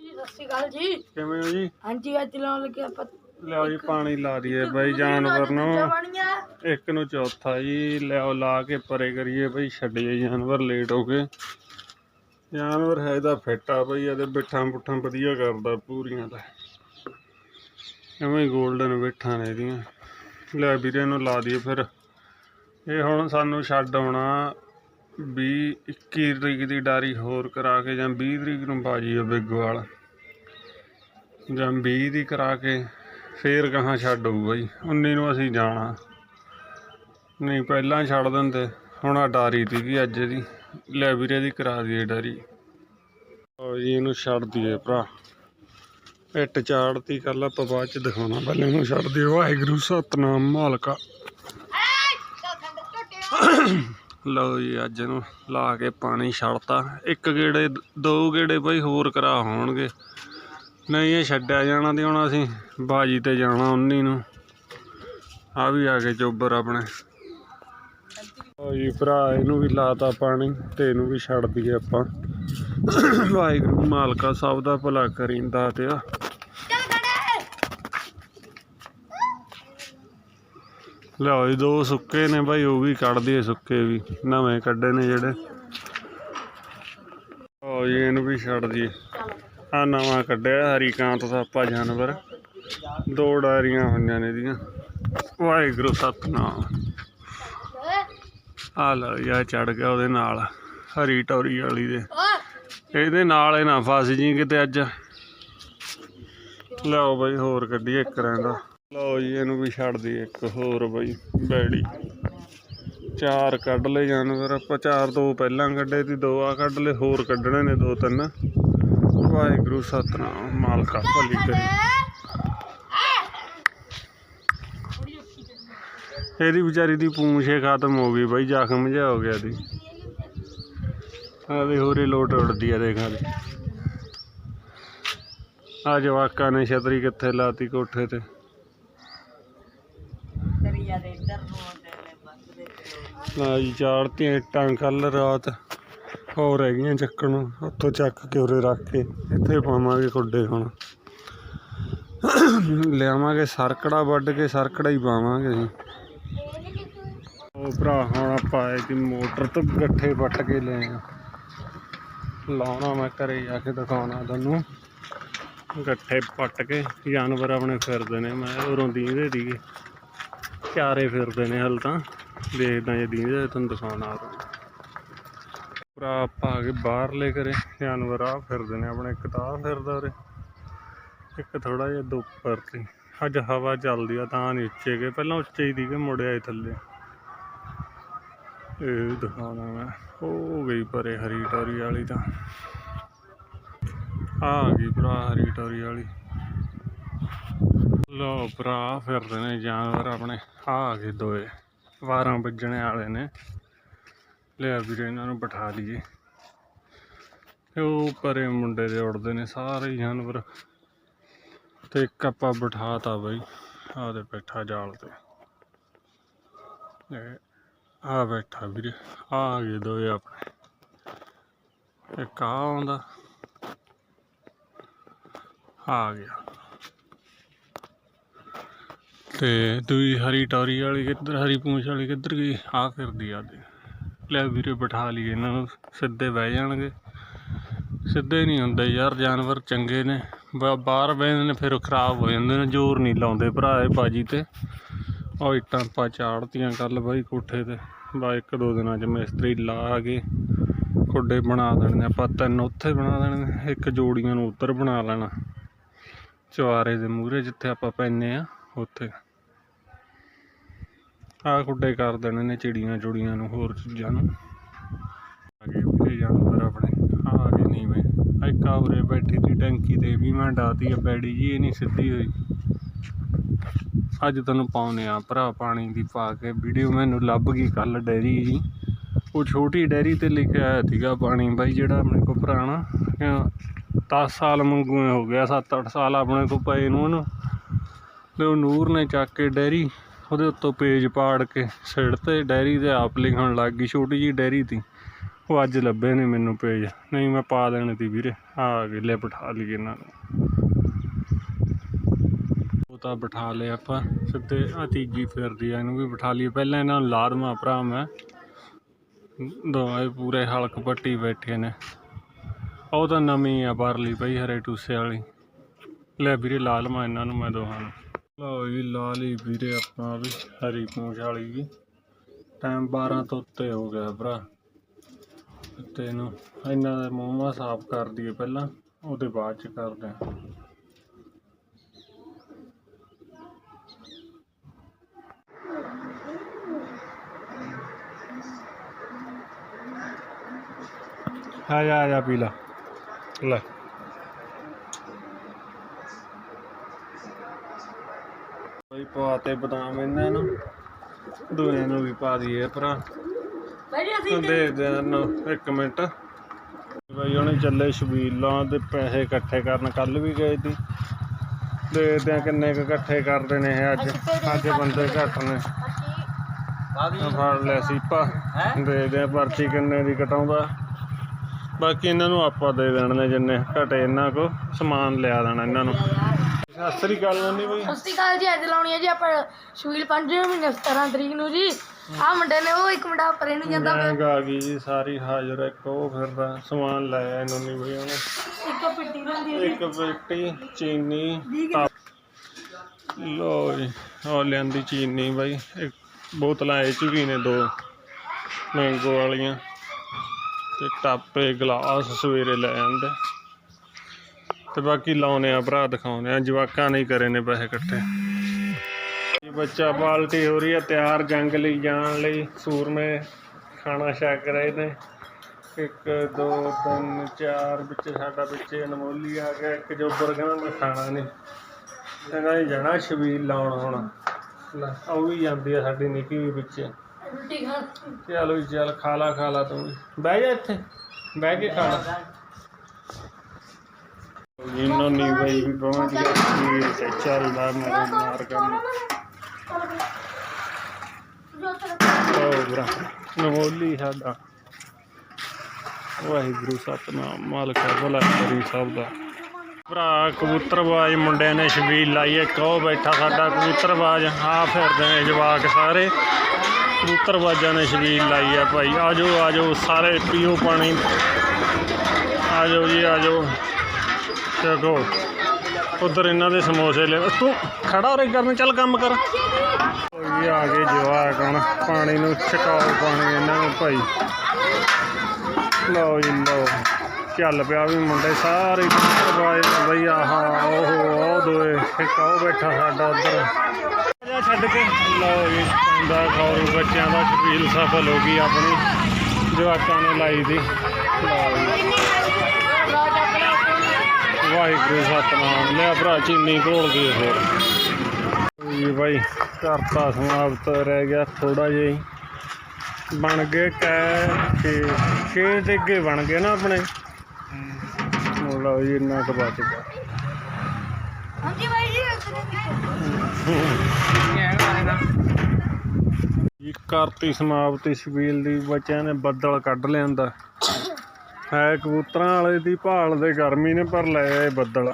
ਜੀ ਸਤਿ ਸ਼੍ਰੀ ਅਕਾਲ ਜੀ। ਕਿਵੇਂ ਹੋ ਜੀ? ਹਾਂਜੀ ਅੱਜ ਲਾਉਣ ਲੱਗੇ ਆਪਾਂ ਲਿਆਓ ਜੀ ਪਾਣੀ ਲਾ ਦਈਏ ਬਾਈ ਜਾਨਵਰ ਨੂੰ। ਇੱਕ ਨੂੰ ਚੌਥਾ ਜੀ ਲਿਆਓ ਲਾ ਕੇ ਪਰੇ ਕਰੀਏ ਬਈ ਛੱਡੀਏ ਜਾਨਵਰ ਲੇਟ ਹੋ ਗਏ। ਜਾਨਵਰ ਹੈ ਦਾ ਫਿੱਟ ਆ ਬਈ ਇਹਦੇ ਬਿੱਠਾਂ ਪੁੱਠਾਂ ਵਧੀਆ ਕਰਦਾ ਪੂਰੀਆਂ ਦਾ ਐਵੇਂ 골ਡਨ ਬਿੱਠਾਂ ਨੇ ਇਹਦੀਆਂ। ਲੈ ਵੀਰੇ ਨੂੰ ਲਾ ਦਈਏ ਫਿਰ। ਇਹ ਹੁਣ ਸਾਨੂੰ ਛੱਡ ਆਉਣਾ ਵੀਹ, ਇੱਕੀ ਤਰੀਕ ਦੀ ਡਾਰੀ ਹੋਰ ਕਰਾ ਕੇ ਜਾਂ 20 ਤਰੀਕ ਨੂੰ ਬਾਜੀ ਆ ਬਿੱਗਵਾਲ ਜਾਂ 20 ਦੀ ਕਰਾ ਕੇ ਫੇਰ ਕਹਾਂ ਛੱਡ ਆਊਗਾ ਜੀ 19 ਨੂੰ ਅਸੀਂ ਜਾਣਾ। ਨਹੀਂ, ਪਹਿਲਾਂ ਛੱਡ ਦਿੰਦੇ। ਹੁਣ ਆ ਡਾਰੀ ਸੀਗੀ ਅੱਜ ਦੀ। ਲੈ ਵੀਰੇ ਦੀ ਕਰਾ ਦਈਏ ਡਾਰੀ। ਉਹ ਜੀ, ਇਹਨੂੰ ਛੱਡ ਦਈਏ ਭਰਾ। ਇੱਟ ਚਾੜਤੀ ਕੱਲ ਆਪਾਂ ਬਾਅਦ ਚ ਦਿਖਾਉਣਾ। ਪਹਿਲੇ ਇਹਨੂੰ ਛੱਡ ਦਿਓ। ਵਾਹਿਗੁਰੂ, ਸਤਨਾਮ, ਮਾਲਕਾ। ਲਓ ਜੀ, ਅੱਜ ਇਹਨੂੰ ਲਾ ਕੇ ਪਾਣੀ ਛੱਡਤਾ। ਇੱਕ ਗੇੜੇ, ਦੋ ਗੇੜੇ ਬਈ ਹੋਰ ਕਰਾ ਹੋਣਗੇ। ਨਹੀਂ, ਇਹ ਛੱਡਿਆ ਜਾਣਾ ਤੇ ਹੁਣ ਅਸੀਂ ਬਾਜੀ ਤੇ ਜਾਣਾ 19 ਨੂੰ। ਆ ਵੀ ਆ ਗਏ ਚੋਬਰ ਆਪਣੇ। ਓ ਜੀ, ਭਰਾ, ਇਹਨੂੰ ਵੀ ਲਾਤਾ ਪਾਣੀ ਤੇ ਇਹਨੂੰ ਵੀ ਛੱਡ ਦਈਏ ਆਪਾਂ। ਵਾਹਿਗੁਰੂ, ਮਾਲਕਾ ਸਭ ਦਾ ਭਲਾ ਕਰੀਂਦਾ ਤੇ ਆ। ਲਿਆਓ ਜੀ, ਦੋ ਸੁੱਕੇ ਨੇ ਬਾਈ, ਉਹ ਵੀ ਕੱਢ ਦਈਏ ਸੁੱਕੇ ਵੀ। ਨਵੇਂ ਕੱਢੇ ਨੇ ਜਿਹੜੇ। ਲਓ ਜੀ, ਇਹਨੂੰ ਵੀ ਛੱਡ ਦਈਏ। ਆ ਨਵਾਂ ਕੱਢਿਆ ਹਰੀਕਾਂਤ ਦਾ ਆਪਾਂ ਜਾਨਵਰ। ਦੋ ਡਾਰੀਆਂ ਹੋਈਆਂ ਨੇ ਇਹਦੀਆਂ। ਵਾਹਿਗੁਰੂ, ਸਤਨਾਮ। ਆ ਲਓ ਯਾ ਚੜ ਗਿਆ ਉਹਦੇ ਨਾਲ, ਹਰੀ ਟੌਰੀ ਵਾਲੀ ਦੇ। ਇਹਦੇ ਨਾਲ ਇਹ ਨਾ ਫਸ ਜੀ ਕਿਤੇ ਅੱਜ। ਲਓ ਬਈ, ਹੋਰ ਕੱਢੀਏ ਇੱਕ ਰਹਿੰਦਾ। ਲਓ ਜੀ, ਇਹਨੂੰ ਵੀ ਛੱਡ ਦਈਏ ਇੱਕ ਹੋਰ ਬਈ, ਬੈੜੀ। ਚਾਰ ਕੱਢ ਲਏ ਜਾਨਵਰ, ਆਪਾਂ ਚਾਰ ਦੋ ਪਹਿਲਾਂ ਕੱਢੇ ਤੇ ਦੋ ਆ ਕੱਢ ਲਏ, ਹੋਰ ਕੱਢਣੇ ਨੇ ਦੋ ਤਿੰਨ। ਵਾਹਿਗੁਰੂ, ਸਤਨਾਮ, ਮਾਲਕਾ ਭਲੀ ਕਰੇ ਇਹਦੀ ਵਿਚਾਰੀ ਦੀ ਪੂੰਛੇ ਖਤਮ ਹੋ ਗਈ ਬਾਈ, ਜ਼ਖਮ ਜਿਹਾ ਹੋ ਗਿਆ ਦੀ ਆਦੇ ਹੋਰੇ ਲੋਟ ਉੜਦੀ ਆ, ਦੇਖ ਆਦੇ ਆ ਜਵਾਕਾਂ ਨੇ ਛਤਰੀ ਕਿੱਥੇ ਲਾਤੀ ਕੋਠੇ ਤੇ ਦਰਿਆ ਦੇ ਇੱਧਰ ਨੂੰ ਆਉਂਦੇ ਨੇ ਬੱਸ ਦੇ ਨਾ ਜੀ ਚਾੜਤੀਆਂ ਇੱਟਾਂ ਕੱਲ ਰਾਤ ਹੋਰ ਹੈਗੀਆਂ ਚੱਕਣ। ਉੱਥੋਂ ਚੱਕ ਕੇ ਉਰੇ ਰੱਖ ਕੇ ਇੱਥੇ ਪਾਵਾਂਗੇ ਖੁੱਡੇ ਹੁਣ। ਲਿਆਵਾਂਗੇ ਸਰਕੜਾ, ਵੱਢ ਕੇ ਸਰਕੜਾ ਹੀ ਪਾਵਾਂਗੇ ਅਸੀਂ। ਉਹ ਭਰਾ, ਹੁਣ ਆਪਾਂ ਆਏ ਮੋਟਰ ਤੋਂ ਗੱਠੇ ਵੱਟ ਕੇ ਲੈ ਆ ਲਾਉਣਾ ਮੈਂ ਘਰੇ ਜਾ ਕੇ ਦਿਖਾਉਣਾ ਤੁਹਾਨੂੰ। ਗੱਠੇ ਪੱਟ ਕੇ, ਜਾਨਵਰ ਆਪਣੇ ਫਿਰਦੇ ਨੇ, ਮੈਂ ਉਰੋਂ ਦੀਂਦੇ ਸੀਗੇ। ਚਾਰੇ ਫਿਰਦੇ ਨੇ ਹਲ ਤਾਂ। ਦੇਖਦਾ ਜੇ ਦੀਂਦੇ ਤੁਹਾਨੂੰ ਦਿਖਾਉਣਾ ਉਰੋਂ ਭਰਾ ਆਪਾਂ ਆ ਕੇ ਬਾਹਰਲੇ ਕਰੇ ਜਾਨਵਰ ਆ ਫਿਰਦੇ ਨੇ ਆਪਣੇ, ਇੱਕ ਤਾਂ ਆਹ ਫਿਰਦਾ ਉਰੇ, ਇੱਕ ਥੋੜਾ ਜਿਹਾ ਦੋ ਉੱਪਰ ਤੇ। ਅੱਜ ਹਵਾ ਚੱਲਦੀ ਆ, ਤਾਂ ਨਹੀਂ ਉੱਚੇ ਗਏ, ਪਹਿਲਾਂ ਉੱਚੇ ਹੀ ਸੀਗੇ ਮੁੜਿਆ ਆਏ ਥੱਲੇ। ਇਹ ਦਿਖਾਉਣਾ ਮੈਂ ਹੋ ਗਈ ਪਰੇ ਹਰੀ ਟੋਰੀ ਵਾਲੀ ਤਾਂ। ਆ ਗਈ ਭਰਾ ਹਰੀ ਟੋਰੀ ਵਾਲੀ। ਲੋ ਭਰਾ ਫਿਰਦੇ ਨੇ ਜਾਨਵਰ ਆਪਣੇ ਆ ਆ ਗਏ ਦੋਏ। 12 ਵੱਜਣੇ ਵਾਲੇ ਨੇ। ਲਿਆ ਵੀਰੇ, ਇਹਨਾਂ ਨੂੰ ਬਿਠਾ ਲਈਏ। ਤੇ ਉਹ ਪਰੇ ਮੁੰਡੇ ਦੇ ਉੜਦੇ ਨੇ, ਸਾਰੇ ਜਾਨਵਰ। ਤੇ ਇੱਕ ਆਪਾਂ ਬਿਠਾਤਾ ਬਈ ਆ ਆਦੇ ਬੈਠਾ ਜਾਲ ਤੇ। ਆ ਬੈਠਾ ਵੀਰੇ, ਆ ਆ ਗਏ ਦੋਏ ਆਪਣੇ। ਇੱਕ ਆ ਆਉਂਦਾ, ਆ ਗਿਆ। ਤੇ ਦੂਈ ਹਰੀ ਟੌਰੀ ਵਾਲੀ ਕਿੱਧਰ, ਹਰੀ ਪੂੰਛ ਵਾਲੀ ਕਿੱਧਰ ਗਈ? ਆ ਫਿਰਦੀ ਆ ਦੇ ਲੈ ਵੀਰੇ ਬਿਠਾ ਲਈਏ ਇਹਨਾਂ ਨੂੰ, ਸਿੱਧੇ ਬਹਿ ਜਾਣਗੇ। ਸਿੱਧੇ ਨਹੀਂ ਹੁੰਦੇ ਯਾਰ, ਜਾਨਵਰ ਚੰਗੇ ਨੇ। ਬ- ਬਾਹਰ ਬਹਿੰਦੇ ਨੇ, ਫਿਰ ਉਹ ਖਰਾਬ ਹੋ ਜਾਂਦੇ ਨੇ, ਜ਼ੋਰ ਨਹੀਂ ਲਾਉਂਦੇ ਭਰਾ ਇਹ ਬਾਜੀ ਤੇ। ਉਹ ਇੱਟਾਂ ਪਾ ਚਾੜਤੀਆਂ ਕੱਲ ਬਾਈ ਕੋਠੇ ਤੇ। ਬਾ, ਇੱਕ ਦੋ ਦਿਨਾਂ ਚ ਮਿਸਤਰੀ ਲਾ ਕੇ ਖੁੱਡੇ ਬਣਾ ਦੇਣੇ, ਆਪਾਂ ਤਿੰਨ ਉੱਥੇ ਬਣਾ ਦੇਣੇ, ਇੱਕ ਜੋੜੀਆਂ ਨੂੰ ਉੱਧਰ ਬਣਾ ਲੈਣਾ। ਚੁਆਰੇ ਦੇ ਮੂਹਰੇ ਜਿੱਥੇ ਆਪਾਂ ਪੈਨੇ ਆ, ਉੱਥੇ। ਆਹ ਖੁੱਡੇ ਕਰ ਦੇਣੇ ਨੇ ਚਿੜੀਆਂ ਚੁੜੀਆਂ ਨੂੰ ਹੋਰ ਚੀਜ਼ਾਂ ਨੂੰ। ਆ ਗਏ ਵੀਰੇ ਜਾਨਵਰ ਆਪਣੇ। ਆ ਗਏ ਨੀਵੇਂ। ਇੱਕ ਆ ਉਰੇ ਬੈਠੀ ਤੀ ਟੈਂਕੀ ਤੇ ਵੀ ਮੈਂ ਡਾਤੀ ਆ ਬੈੜੀ ਜੀ, ਇਹ ਨਹੀਂ ਸਿੱਧੀ ਹੋਈ। ਅੱਜ ਤੈਨੂੰ ਪਾਉਨੇ ਆ ਭਰਾ ਪਾਣੀ ਦੀ ਪਾ ਕੇ। ਵੀਡੀਓ ਮੈਨੂੰ ਲੱਭ ਗਈ ਕੱਲ ਡੈਰੀ ਜੀ। ਉਹ ਛੋਟੀ ਡੈਰੀ ਤੇ ਲਿਖਿਆ ਆਇਆ ਸੀਗਾ ਪਾਣੀ, ਬਾਈ ਜਿਹੜਾ ਆਪਣੇ ਕੋ ਪੁਰਾਣਾ 10 ਸਾਲ ਮੰਗੂ ਹੋ ਗਿਆ 7-8 ਸਾਲ ਆਪਣੇ ਕੋ ਪਏ ਨੂੰ ਉਹਨੂੰ। ਤੇ ਉਹ ਨੂਰ ਨੇ ਚੱਕ ਕੇ ਡੈਰੀ ਉਹਦੇ ਉੱਤੋਂ ਪੇਜ ਪਾੜ ਕੇ ਸਿੜ ਤੇ ਡੈਰੀ ਦੇ ਆਪ ਲਿਖਣ ਲੱਗ ਗਈ, ਛੋਟੀ ਜੀ ਡੈਰੀ ਤੀ। ਉਹ ਅੱਜ ਲੱਭੇ ਨੇ ਮੈਨੂੰ ਪੇਜ। ਨਹੀਂ, ਮੈਂ ਪਾ ਦੇਣੇ ਤੀ ਵੀਰੇ। ਆ ਗਏ ਲੈ ਬਿਠਾ ਲਈ ਇਹਨਾਂ ਨੂੰ। ਉਹ ਤਾਂ ਬਿਠਾ ਲਏ ਆਪਾਂ। ਸਿੱਧੇ ਆ ਤੀਜੀ ਫਿਰਦੀ ਆ, ਇਹਨੂੰ ਵੀ ਬਿਠਾ ਲਈਏ। ਪਹਿਲਾਂ ਇਹਨਾਂ ਨੂੰ ਲਾਦਮਾ ਭਰਾ ਮੈਂ। ਦੋਵੇਂ ਪੂਰੇ ਹਲਕ ਪੱਟੀ ਬੈਠੇ ਨੇ। ਉਹ ਤਾਂ ਨਵੀਂ ਆ ਪਰਲੀ ਪਈ, ਹਰੇ ਟੂਸੇ ਵਾਲੀ। ਲੈ ਵੀਰੇ ਲਾ ਲਵਾਂ ਇਹਨਾਂ ਨੂੰ ਮੈਂ ਦੋਹਾਂ ਨੂੰ। ਲਓ ਜੀ, ਲਾ ਵੀਰੇ ਆਪਾਂ ਵੀ, ਹਰੀ ਪੂੰਛ ਵਾਲੀ ਵੀ। ਟਾਈਮ 12 ਤੋਂ ਉੱਤੇ ਹੋ ਗਿਆ ਭਰਾ। ਤੇ ਇਹਨੂੰ, ਇਹਨਾਂ ਦਾ ਮੂੰਹ ਸਾਫ਼ ਕਰ ਦਈਏ ਪਹਿਲਾਂ, ਉਹਦੇ ਬਾਅਦ ਚ ਕਰਦੇ ਹਾਂ। ਆ ਜਾ ਆ ਜਾ ਪੀ ਲਾ। ਲੈ ਪਵਾਤੇ ਬਦਾਮ ਇਹਨਾਂ ਨੂੰ। ਦੋਆਂ ਨੂੰ ਵੀ ਪਾ ਦਈਏ ਭਰਾ। ਭਾਈ ਜੀ ਅਸੀਂ ਦੇ ਦੇ ਨੂੰ ਇੱਕ ਮਿੰਟ। ਬਈ ਉਹਨੇ ਚੱਲੇ ਸ਼ਬੀਲਾਂ ਦੇ ਪੈਸੇ ਇਕੱਠੇ ਕਰਨ ਕੱਲ ਵੀ ਗਏ ਸੀ। ਦੇਖਦੇ ਆ ਕਿੰਨੇ ਕੁ ਇਕੱਠੇ ਕਰਦੇ ਨੇ ਇਹ ਅੱਜ। ਅੱਜ ਬੰਦੇ ਘੱਟ ਨੇ। ਫੜ ਲਿਆ ਸੀਪਾ ਦੇਖਦੇ ਆ ਪਰਚੀ ਕਿੰਨੇ ਦੀ ਕਟਾਉਂਦਾ। ਬਾਕੀ ਇਹਨਾਂ ਨੂੰ ਆਪਾਂ ਦੇ ਦੇਣ ਨੇ ਜਿੰਨੇ ਘਟੇ ਇਹਨਾਂ ਕੋ ਸਮਾਨ ਲਿਆ ਦੇਣਾ ਇਹਨਾਂ ਨੂੰ। ਸਤਿ ਸ੍ਰੀ ਅਕਾਲ ਮੰਨੀ ਬਈ। ਸਤਿ ਸ਼੍ਰੀ ਅਕਾਲ ਜੀ ਅੱਜ ਲਾਉਣੀ ਹੈ ਜੀ ਆਪਾਂ ਸ਼ਵੀਲ 5 ਮਹੀਨੇ 17 ਤਰੀਕ ਨੂੰ ਜੀ। ਆਹ ਮੁੰਡੇ ਨੇ ਉਹ ਇੱਕ ਮੁੰਡਾ ਪਰੇ ਨੂੰ ਜਾਂਦਾ ਗੈਂਗ ਆ ਗਈ ਜੀ ਸਾਰੀ ਹਾਜ਼ਰ ਹੈ ਇੱਕ ਉਹ ਫਿਰਦਾ ਸਮਾਨ ਲੈ ਆਇਆ ਇਹਨਾਂ ਨੇ ਬਈ ਉਹਨੇ। ਇੱਕ ਪਿੱਟੀ ਹੁੰਦੀ ਹੈ ਇੱਕ ਪੇਟੀ ਚੀਨੀ ਲੋ ਜੀ ਉਹ ਲਿਆਂਦੀ ਚੀਨੀ ਬਾਈ। ਇੱਕ ਬੋਤਲਾਂ ਇਹ ਚ ਵੀ ਨੇ ਦੋ ਮੈਂਗੋ ਵਾਲੀਆਂ। ਤੇ ਟਾਪੇ ਗਲਾਸ ਸਵੇਰੇ ਲੈ ਆਂਦੇ। ਤੇ ਬਾਕੀ ਲਾਉਨੇ ਆ ਭਰਾ ਦਿਖਾਉਨੇ ਆ ਜਵਾਕਾਂ ਨਹੀਂ ਕਰੇ ਨੇ ਪੈਸੇ ਇਕੱਠੇ। ਇਹ ਬੱਚਾ ਬਾਲਟੀ ਹੋ ਰਹੀ ਹੈ ਤਿਆਰ ਜੰਗ ਲਈ ਜਾਣ ਲਈ ਸੂਰਮੇ ਖਾਣਾ ਛਕ ਰਹੇ ਨੇ। ਇੱਕ ਦੋ ਤਿੰਨ ਚਾਰ ਵਿੱਚ ਸਾਡਾ ਵਿੱਚ ਅਨਮੋਲੀ ਆ ਗਿਆ ਇੱਕ ਜੋਬਰ ਕਹਿੰਦਾ ਮੈਂ ਖਾਣਾ ਨਹੀਂ ਕਹਿੰਦਾ ਜੀ ਜਾਣਾ ਛਬੀਲ ਲਾਉਣ ਹੁਣ। ਲੈ ਉਹ ਵੀ ਜਾਂਦੀ ਆ ਸਾਡੀ ਨਿੱਕੀ ਵੀ ਵਿੱਚ। ਰੋਟੀ ਖਾਣ ਚਲੋ ਜੀ ਚੱਲ ਖਾ ਲਾ ਖਾ ਲਾ ਤੂੰ। ਬਹਿ ਜਾ ਇੱਥੇ ਬਹਿ ਕੇ ਖਾ ਲਾ। ਵੀ ਪਹੁੰਚ ਗਿਆ ਛਬੀਲ ਤੇ ਚੱਲਦਾ ਮੇਰੇ ਮਾਰ ਕੰਮ ਉਹ ਬਰਾ ਨਮੋਲੀ ਸਾਡਾ। ਵਾਹਿਗੁਰੂ ਸਤਨਾਮ ਮਾਲਕ ਭਲਾ ਕਰੀ ਸਭ ਦਾ। ਭਰਾ ਕਬੂਤਰਬਾਜ਼ ਮੁੰਡਿਆਂ ਨੇ ਛਬੀਲ ਲਾਈ ਇੱਕ ਉਹ ਬੈਠਾ ਸਾਡਾ ਕਬੂਤਰਬਾਜ਼। ਆ ਫਿਰਦੇ ਨੇ ਜਵਾਕ ਸਾਰੇ। ਕਬੂਤਰਬਾਜ਼ਾਂ ਨੇ ਛਬੀਲ ਲਾਈ ਆ ਭਾਈ ਆਜੋ ਆਜੋ ਸਾਰੇ ਪੀਓ ਪਾਣੀ। ਆਜੋ ਜੀ ਆਜੋ ਦੇਖੋ ਉਧਰ ਇਹਨਾਂ ਦੇ ਸਮੋਸੇ ਲੈ ਤੂੰ ਖੜਾ ਹੋ ਕਰਨ, ਚੱਲ ਕੰਮ ਕਰ। ਇਹ ਆ ਗਏ ਜਵਾਕ ਹੁਣ, ਪਾਣੀ ਨੂੰ ਛਕਾਓ ਪਾਣੀ ਇਹਨਾਂ ਨੂੰ ਭਾਈ। ਲਓ ਜੀ, ਲਓ। ਚੱਲ ਪਿਆ ਵੀ ਮੁੰਡੇ ਸਾਰੇ ਬਾਜ ਬਈ, ਆਹਾ ਉਹ ਉਹ ਦੋਏ ਇੱਕ ਉਹ ਬੈਠਾ ਸਾਡਾ ਉਧਰ। ਜਾ ਛੱਡ ਕੇ। ਲਓ ਜੀ ਪੰਦਾ ਖੌਰੂ ਬੱਚਿਆਂ ਦਾ ਛਪੀਲ ਸਫਲ ਹੋ ਗਈ ਆਪਣੀ, ਜਵਾਕਾਂ ਨੇ ਲਾਈ ਦੀ। ਲਓ ਜੀ। ਵਾਹਿਗੁਰੂ ਸਤਨਾਮ। ਲੈ ਭਰਾ ਚੀਨੀ ਘੋਲ ਦੇ ਹੋਰ ਜੀ ਬਾਈ ਕਰਤਾ ਸਮਾਪਤ ਰਹਿ ਗਿਆ ਥੋੜਾ ਜਿਹਾ ਹੀ। ਬਣ ਗਏ ਕੈ ਛੇ ਛੇ ਡਿੱਗੇ ਬਣ ਗਏ ਨਾ ਆਪਣੇ। ਲਓ ਜੀ ਇੰਨਾ ਕੁ ਬਚ ਗਿਆ। ਹਾਂਜੀ ਭਾਈ ਜੀ ਜੀ ਕਰਤੀ ਸਮਾਪਤੀ ਛਬੀਲ ਦੀ ਬੱਚਿਆਂ ਨੇ ਬੱਦਲ ਕੱਢ ਲਿਆਂਦਾ। ਹੈ ਕਬੂਤਰਾਂ ਵਾਲੇ ਦੀ ਭਾਲ ਦੇ ਗਰਮੀ ਨੇ ਪਰ ਲੈ ਆਏ ਬੱਦਲ।